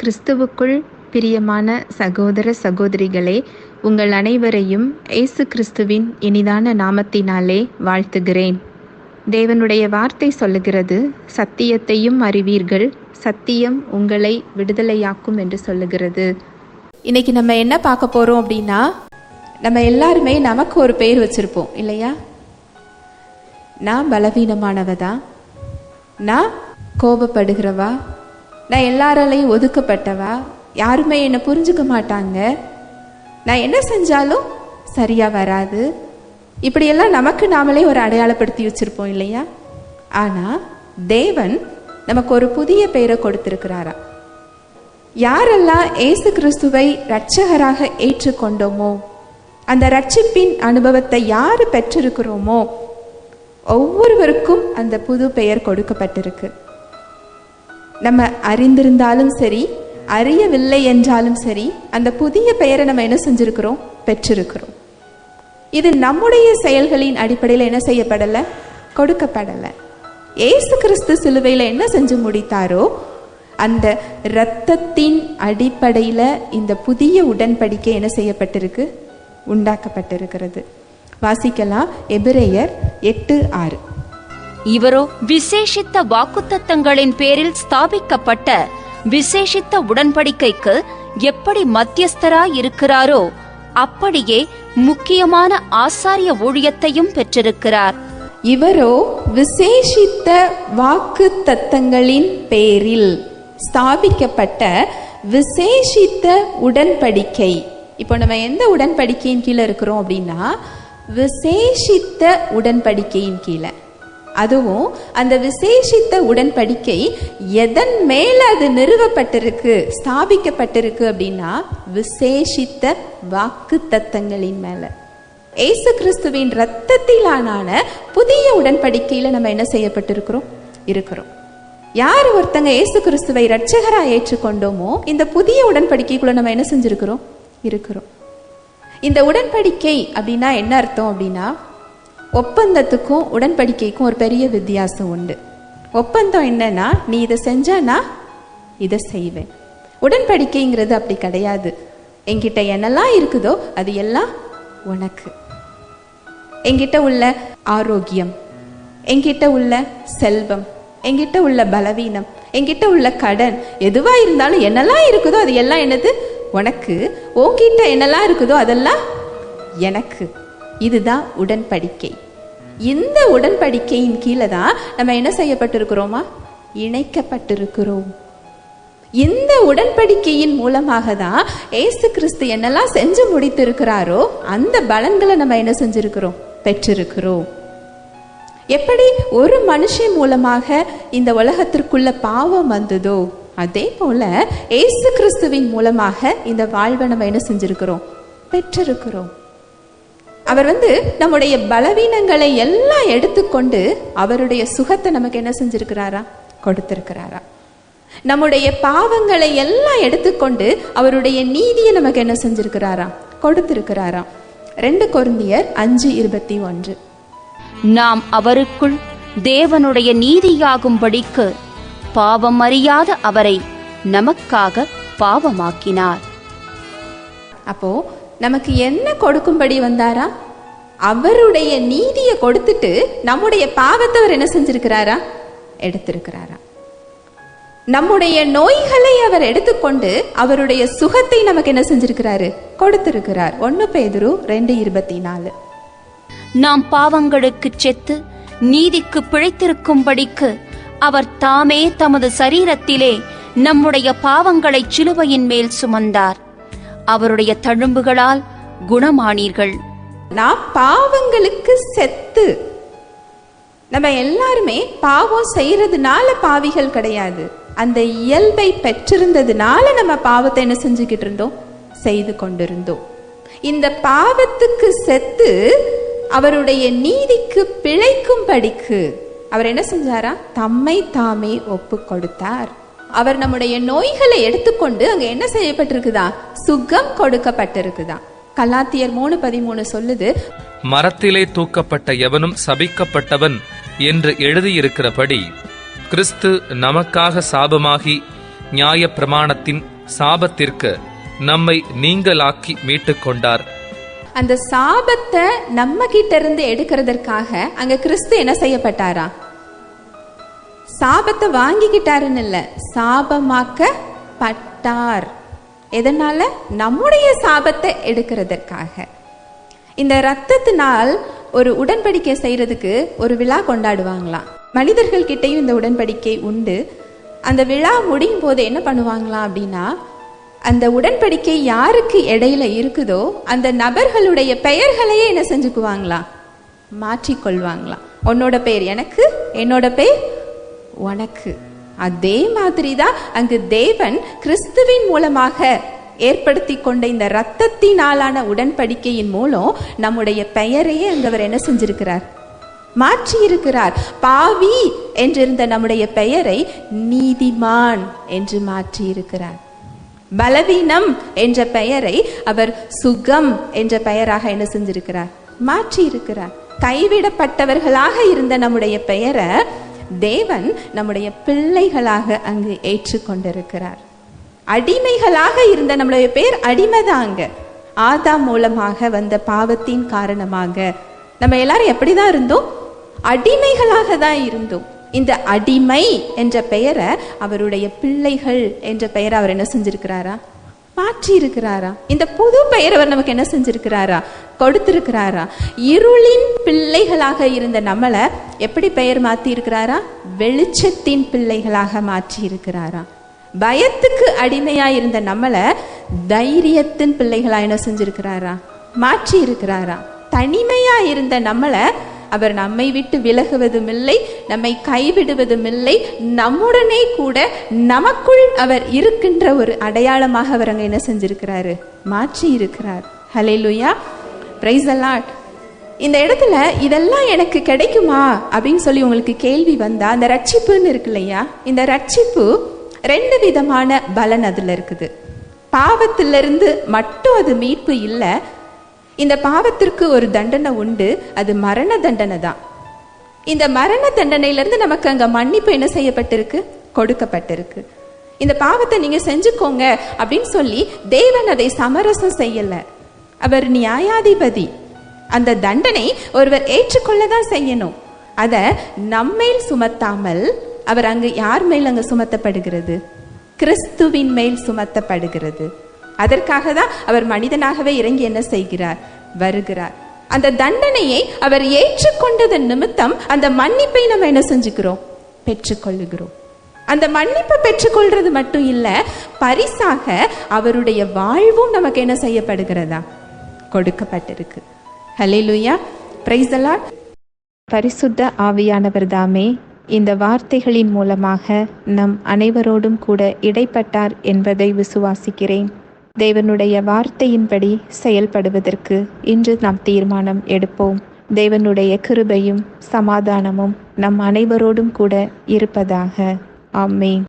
கிறிஸ்துவுக்குள் பிரியமான சகோதர சகோதரிகளே உங்கள் அனைவரையும் இயேசு கிறிஸ்துவின் இனிதான நாமத்தினாலே வாழ்த்துகிறேன். தேவனுடைய வார்த்தை சொல்லுகிறது சத்தியத்தையும் அறிவீர்கள் சத்தியம் உங்களை விடுதலையாக்கும் என்று சொல்லுகிறது. இன்னைக்கு நம்ம என்ன பார்க்க போறோம் அப்படின்னா நம்ம எல்லாருமே நமக்கு ஒரு பெயர் வச்சிருப்போம் இல்லையா? நான் பலவீனமானவதா? நான் கோபப்படுகிறவா? நான் எல்லாராலையும் ஒதுக்கப்பட்டவா? யாருமே என்னை புரிஞ்சுக்க மாட்டாங்க. நான் என்ன செஞ்சாலும் சரியாக வராது. இப்படியெல்லாம் நமக்கு நாமளே ஒரு அடையாளப்படுத்தி வச்சுருப்போம் இல்லையா? ஆனால் தேவன் நமக்கு ஒரு புதிய பெயரை கொடுத்துருக்கிறாரா? யாரெல்லாம் இயேசு கிறிஸ்துவை இரட்சகராக ஏற்றுக்கொண்டோமோ அந்த ரட்சிப்பின் அனுபவத்தை யார் பெற்றிருக்கிறோமோ ஒவ்வொருவருக்கும் அந்த புது பெயர் கொடுக்கப்பட்டிருக்கு. நம்ம அறிந்திருந்தாலும் சரி அறியவில்லை என்றாலும் சரி அந்த புதிய பெயரை நம்ம என்ன செஞ்சிருக்கிறோம்? பெற்றிருக்கிறோம். இது நம்முடைய செயல்களின் அடிப்படையில் என்ன செய்யப்படலை? கொடுக்கப்படலை. ஏசு கிறிஸ்து சிலுவையில் என்ன செஞ்சு முடித்தாரோ அந்த இரத்தத்தின் அடிப்படையில் இந்த புதிய உடன்படிக்கை என்ன செய்யப்பட்டிருக்கு? உண்டாக்கப்பட்டிருக்கிறது. வாசிக்கலாம். எபிரேயர் எட்டு ஆறு. இவரோ விசேஷித்த வாக்குத்தத்தங்களின் பேரில் ஸ்தாபிக்கப்பட்ட விசேஷித்த உடன்படிக்கைக்கு எப்படி மத்தியஸ்தராய் இருக்கிறாரோ அப்படியே முக்கியமான ஆசாரிய ஊழியத்தையும் பெற்றிருக்கிறார். இவரோ விசேஷித்த வாக்கு தத்தங்களின் பேரில் ஸ்தாபிக்கப்பட்ட விசேஷித்த உடன்படிக்கை. இப்போ நம்ம எந்த உடன்படிக்கையின் கீழே இருக்கிறோம் அப்படின்னா விசேஷித்த உடன்படிக்கையின் கீழே. அதுவும் அந்த விசேஷித்த உடன்படிக்கை எதன் மேல அது நிறுவப்பட்டிருக்கு ஸ்தாபிக்கப்பட்டிருக்கு அப்படின்னா விசேஷித்த வாக்கு தத்தங்களின் மேல. ஏசு கிறிஸ்துவின் ரத்தத்திலான புதிய உடன்படிக்கையில நம்ம என்ன செய்யப்பட்டிருக்கிறோம்? இருக்கிறோம். யார் ஒருத்தங்க ஏசு கிறிஸ்துவை இரட்சகரா ஏற்றுக்கொண்டோமோ இந்த புதிய உடன்படிக்கைக்குள்ள நம்ம என்ன செஞ்சிருக்கிறோம்? இருக்கிறோம். இந்த உடன்படிக்கை அப்படின்னா என்ன அர்த்தம் அப்படின்னா ஒப்பந்தத்துக்கும் உடன்படிக்கைக்கும் ஒரு பெரிய வித்தியாசம் உண்டு. ஒப்பந்தம் என்னன்னா நீ இதை செஞ்சா நான் இதை செய்வேன். உடன்படிக்கைங்கிறது அப்படி கிடையாது. என்கிட்ட என்னெல்லாம் இருக்குதோ அது எல்லாம் உனக்கு. என்கிட்ட உள்ள ஆரோக்கியம் என்கிட்ட உள்ள செல்வம் என்கிட்ட உள்ள பலவீனம் என்கிட்ட உள்ள கடன் எதுவா இருந்தாலும் என்னெல்லாம் இருக்குதோ அது எல்லாம் என்னது? உனக்கு. உன்கிட்ட என்னெல்லாம் இருக்குதோ அதெல்லாம் எனக்கு. இதுதான் உடன்படிக்கை. இந்த உடன்படிக்கையின் கீழே தான் நம்ம என்ன செய்யப்பட்டிருக்கிறோமா? இணைக்கப்பட்டிருக்கிறோம். இந்த உடன்படிக்கையின் மூலமாக தான் ஏசு கிறிஸ்து என்னெல்லாம் செஞ்சு முடித்திருக்கிறாரோ அந்த பலன்களை நம்ம என்ன செஞ்சிருக்கிறோம்? பெற்றிருக்கிறோம். எப்படி? ஒரு மனுஷன் மூலமாக இந்த உலகத்திற்குள்ள பாவம் வந்ததோ அதே போல ஏசு கிறிஸ்துவின் மூலமாக இந்த வாழ்வை நம்ம என்ன செஞ்சிருக்கிறோம்? பெற்றிருக்கிறோம். அவர் வந்து நம்முடைய பலவீனங்களை எல்லாம் எடுத்துக்கொண்டு அவருடைய சுகத்தை நமக்கு என்ன செஞ்சிருக்கிறாரா? கொடுத்திருக்கிறாரா. நம்முடைய பாவங்களை எல்லாம் எடுத்துக்கொண்டு அவருடைய நீதியை நமக்கு என்ன செஞ்சிருக்கிறாரா? கொடுத்திருக்கிறாரா. ரெண்டு கொருந்தியர் அஞ்சு இருபத்தி ஒன்று. நாம் அவருக்குள் தேவனுடைய நீதியாகும்படிக்கு பாவம் அறியாத அவரை நமக்காக பாவமாக்கினார். அப்போ நமக்கு என்ன கொடுக்கும்படி வந்தாரா? அவருடைய நீதியை கொடுத்துட்டு நம்முடைய பாவத்தை அவர் என்ன செஞ்சிருக்கிறாரா? எடுத்திருக்கிறாரா. நம்முடைய நோய்களை அவர் எடுத்துக்கொண்டு அவருடைய சுகத்தை நமக்கு என்ன செஞ்சிருக்கிறாரு? கொடுத்திருக்கிறார். ஒன்னு பேதுரு ரெண்டு இருபத்தி நாலு நாம் பாவங்களுக்குச் செத்து நீதிக்கு பிழைத்திருக்கும்படிக்கு அவர் தாமே தமது சரீரத்திலே நம்முடைய பாவங்களைச் சிலுவையின் மேல் சுமந்தார். அவருடைய தழும்புகளால் குணமானீர்கள். நான் பாவங்களுக்கு செத்து நம்ம எல்லாருமே பாவம் செய்யறதுனால பாவிகள் கிடையாது. அந்த இயல்பை பெற்றிருந்ததுனால நம்ம பாவத்தை என்ன செஞ்சுக்கிட்டு இருந்தோம்? செய்து கொண்டிருந்தோம். இந்த பாவத்துக்கு செத்து அவருடைய நீதிக்கு பிழைக்கும்படிக்கு அவர் என்ன செஞ்சாரா? தம்மை தாமே ஒப்பு கொடுத்தார். அவர் நம்முடைய நோய்களை எடுத்துக்கொண்டு அங்க என்ன செய்யப்பட்டிருக்குதா? சுகம் கொடுக்கப்பட்டிருக்குதா? கலாத்தியர் மூணு பதிமூணு சொல்லுது மரத்திலே தூக்கப்பட்ட எவனும் சபிக்கப்பட்டவன் என்று எழுதியிருக்கிறபடி கிறிஸ்து நமக்காக சாபமாகி நியாய பிரமாணத்தின் சாபத்திற்கு நம்மை நீங்களாக்கி மீட்டுக் கொண்டார் அந்த சாபத்தை நம்ம கிட்ட இருந்து எடுக்கிறதற்காக அங்க கிறிஸ்து என்ன செய்யப்பட்டாரா? சாபத்தை வாங்கிக்கிட்டாருன்னு இல்லை சாபமாக்கப்பட்டார் எதனால? நம்முடைய சாபத்தை எடுக்கிறதற்காக. இந்த ரத்தத்தினால் ஒரு உடன்படிக்கை செய்யறதுக்கு ஒரு விழா கொண்டாடுவாங்களாம். மனிதர்கள் கிட்டேயும் இந்த உடன்படிக்கை உண்டு. அந்த விழா முடியும் போது என்ன பண்ணுவாங்களாம் அப்படின்னா அந்த உடன்படிக்கை யாருக்கு இடையில இருக்குதோ அந்த நபர்களுடைய பெயர்களையே என்ன செஞ்சுக்குவாங்களாம்? மாற்றிக்கொள்வாங்களாம். உன்னோட பெயர் எனக்கு என்னோட பெயர் உனக்கு அதே மாதிரி தான் அங்கு தேவன் கிறிஸ்துவின் மூலமாக ஏற்படுத்தி கொண்ட இந்த ரத்தத்தினாலான உடன்படிக்கையின் மூலம் நம்முடைய பெயரையே அங்கு அவர் என்ன செஞ்சிருக்கிறார்? மாற்றி இருக்கிறார் பாவி என்றிருந்த நம்முடைய பெயரை நீதிமான் என்று மாற்றி இருக்கிறார் பலவீனம் என்ற பெயரை அவர் சுகம் என்ற பெயராக என்ன செஞ்சிருக்கிறார்? மாற்றி இருக்கிறார் கைவிடப்பட்டவர்களாக இருந்த நம்முடைய பெயரை தேவன் நம்முடைய பிள்ளைகளாக அங்கு ஏற்றுக்கொண்டிருக்கிறார். அடிமைகளாக இருந்த நம்மளுடைய பேர் அடிமைதாங்க. ஆதா மூலமாக வந்த பாவத்தின் காரணமாக நம்ம எல்லாரும் எப்படிதான் இருந்தோம்? அடிமைகளாக தான் இருந்தோம். இந்த அடிமை என்ற பெயரை அவருடைய பிள்ளைகள் என்ற பெயரை அவர் என்ன செஞ்சிருக்கிறாரா? மாற்றி இருக்கிறாரா இந்த புது பெயர் அவர் நமக்கு என்ன செஞ்சிருக்கிறாரா? கொடுத்திருக்கிறாரா? இருளின் பிள்ளைகளாக இருந்த நம்மளை எப்படி பெயர் மாற்றி இருக்கிறாரா வெளிச்சத்தின் பிள்ளைகளாக மாற்றி இருக்கிறாரா பயத்துக்கு அடிமையா இருந்த நம்மளை தைரியத்தின் பிள்ளைகளா என்ன செஞ்சிருக்கிறாரா? மாற்றி இருக்கிறாரா தனிமையா இருந்த நம்மளை அவர் நம்மை விட்டு விலகுவதும் இல்லை நம்மை கைவிடுவதும் இல்லை நம்முடனே கூட நமக்குள் அவர் இருக்கின்ற ஒரு அடையாளமாக அவர் அங்கே என்ன செஞ்சிருக்கிறாரு? மாற்றி இருக்கிறார். ஹலே லுயா பிரைஸ் இந்த இடத்துல இதெல்லாம் எனக்கு கிடைக்குமா அப்படின்னு சொல்லி உங்களுக்கு கேள்வி வந்தா அந்த ரட்சிப்புன்னு இருக்கு இல்லையா இந்த ரட்சிப்பு ரெண்டு விதமான பலன் அதுல இருக்குது. பாவத்திலிருந்து மட்டும் அது மீட்பு இல்லை இந்த பாவத்திற்கு ஒரு தண்டனை உண்டு. அது மரண தண்டனை தான். இந்த மரண தண்டனையிலிருந்து நமக்கு அங்க மன்னிப்பு என்ன செய்யப்பட்டிருக்கு? கொடுக்கப்பட்டிருக்கு. இந்த பாவத்தை நீங்க செஞ்சுக்கோங்க அப்படின்னு சொல்லி தேவன் அதை சமரசம் செய்யல. அவர் நியாயாதிபதி. அந்த தண்டனை ஒருவர் ஏற்றுக்கொள்ள தான் செய்யணும். அத நம்மேல் சுமத்தாமல் அவர் அங்கு யார் மேல் அங்கு சுமத்தப்படுகிறது? கிறிஸ்துவின் மேல் சுமத்தப்படுகிறது. அதற்காக தான் அவர் மனிதனாகவே இறங்கி என்ன செய்கிறார்? வருகிறார். அந்த தண்டனையை அவர் ஏற்றுக்கொண்டதன் நிமித்தம் அந்த மன்னிப்பை நம்ம என்ன செஞ்சுக்கிறோம்? பெற்றுக்கொள்ளுகிறோம். அந்த மன்னிப்பை பெற்றுக்கொள்றது மட்டும் இல்ல பரிசாக அவருடைய வாழ்வும் நமக்கு என்ன செய்யப்படுகிறதா? கொடுக்கப்பட்டிருக்கு. ஹலே லூயா பிரைஸ் பரிசுத்த ஆவியானவர் தாமே இந்த வார்த்தைகளின் மூலமாக நம் அனைவரோடும் கூட இடைப்பட்டார் என்பதை விசுவாசிக்கிறேன். தேவனுடைய வார்த்தையின்படி செயல்படுவதற்கு இன்று நாம் தீர்மானம் எடுப்போம். தேவனுடைய கிருபையும் சமாதானமும் நம் அனைவரோடும் கூட இருப்பதாக. ஆமேன்.